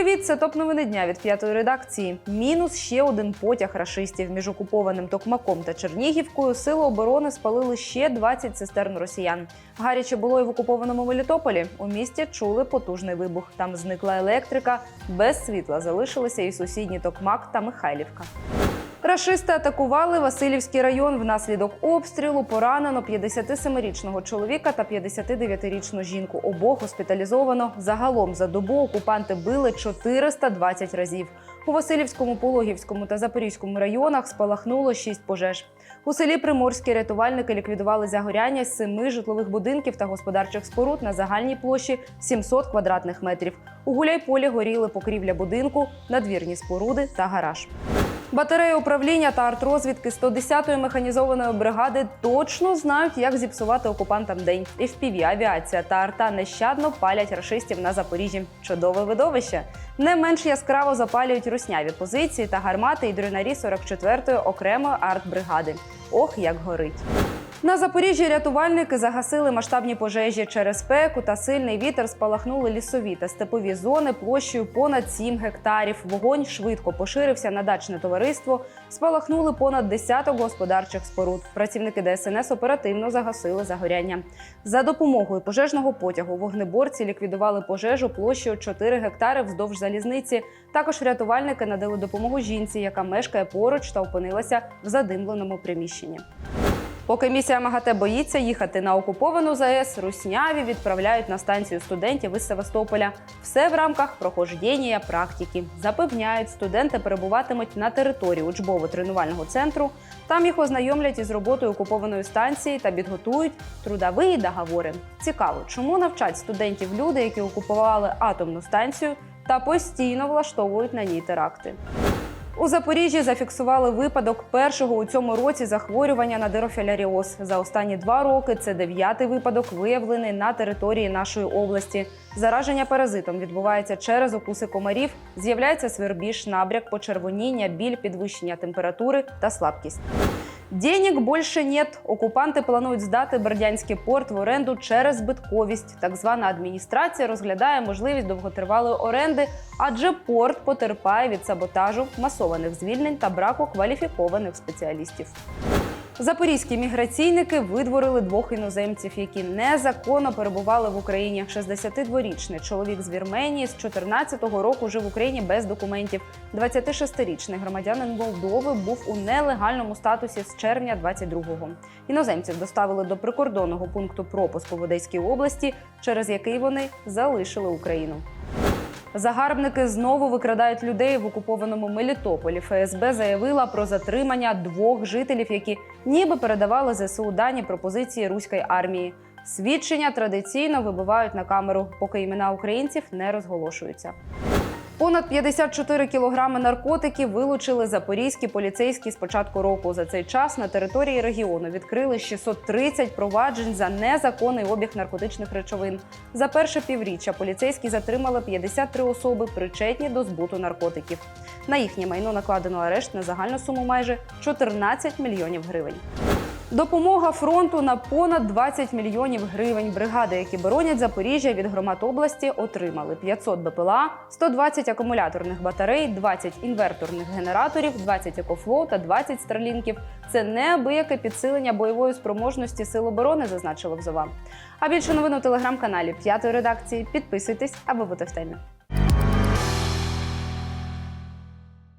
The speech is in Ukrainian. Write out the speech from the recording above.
Привіт, це топ новини дня від п'ятої редакції. Мінус ще один потяг рашистів між окупованим Токмаком та Чернігівкою. Сили оборони спалили ще 20 цистерн росіян. Гаряче було і в окупованому Мелітополі. У місті чули потужний вибух. Там зникла електрика. Без світла залишилися і сусідні Токмак та Михайлівка. Рашисти атакували Васильівський район. Внаслідок обстрілу поранено 57-річного чоловіка та 59-річну жінку. Обох госпіталізовано. Загалом за добу окупанти били 420 разів. У Васильівському, Пологівському та Запорізькому районах спалахнуло 6 пожеж. У селі Приморські рятувальники ліквідували загоряння семи житлових будинків та господарчих споруд на загальній площі 700 квадратних метрів. У Гуляйполі горіли покрівля будинку, надвірні споруди та гараж. Батареї управління та артрозвідки 110-ї механізованої бригади точно знають, як зіпсувати окупантам день. І в авіація та арта нещадно палять рашистів на Запоріжжі. Чудове видовище. Не менш яскраво запалюють русняві позиції та гармати і дренарі 44-ї окремої артбригади. Ох, як горить. На Запоріжжі рятувальники загасили масштабні пожежі через спеку та сильний вітер спалахнули лісові та степові зони площею понад 7 гектарів. Вогонь швидко поширився на дачне товариство. Спалахнули понад десяток господарчих споруд. Працівники ДСНС оперативно загасили загоряння. За допомогою пожежного потягу вогнеборці ліквідували пожежу площею 4 гектари вздовж залізниці. Також рятувальники надали допомогу жінці, яка мешкає поруч та опинилася в задимленому приміщенні. Поки місія МАГАТЕ боїться їхати на окуповану ЗАЕС, русняві відправляють на станцію студентів із Севастополя. Все в рамках прохождення практики. Запевняють, студенти перебуватимуть на території учбово-тренувального центру. Там їх ознайомлять із роботою окупованої станції та підготують трудові договори. Цікаво, чому навчать студентів люди, які окупували атомну станцію та постійно влаштовують на ній теракти. У Запоріжжі зафіксували випадок першого у цьому році захворювання на дирофіляріоз. За останні два роки це дев'ятий випадок, виявлений на території нашої області. Зараження паразитом відбувається через укуси комарів. З'являється свербіж, набряк, почервоніння, біль, підвищення температури та слабкість. Денег більше нет. Окупанти планують здати Бердянський порт в оренду через збитковість. Так звана адміністрація розглядає можливість довготривалої оренди, адже порт потерпає від саботажу, масованих звільнень та браку кваліфікованих спеціалістів. Запорізькі міграційники видворили двох іноземців, які незаконно перебували в Україні. 62-річний чоловік з Вірменії з 14-го року жив в Україні без документів. 26-річний громадянин Молдови був у нелегальному статусі з червня 22-го. Іноземців доставили до прикордонного пункту пропуску в Одеській області, через який вони залишили Україну. Загарбники знову викрадають людей в окупованому Мелітополі. ФСБ заявила про затримання двох жителів, які ніби передавали ЗСУ дані пропозиції руської армії. Свідчення традиційно вибивають на камеру, поки імена українців не розголошуються. Понад 54 кілограми наркотиків вилучили запорізькі поліцейські з початку року. За цей час на території регіону відкрили 630 проваджень за незаконний обіг наркотичних речовин. За перше півріччя поліцейські затримали 53 особи, причетні до збуту наркотиків. На їхнє майно накладено арешт на загальну суму майже 14 мільйонів гривень. Допомога фронту на понад 20 мільйонів гривень. Бригади, які боронять Запоріжжя від громад області, отримали 500 БПЛА, 120 акумуляторних батарей, 20 інверторних генераторів, 20 екофлоу та 20 старлінків. Це неабияке підсилення бойової спроможності сил оборони, зазначила Взова. А більше новин у телеграм-каналі п'ятої редакції. Підписуйтесь, аби бути в темі.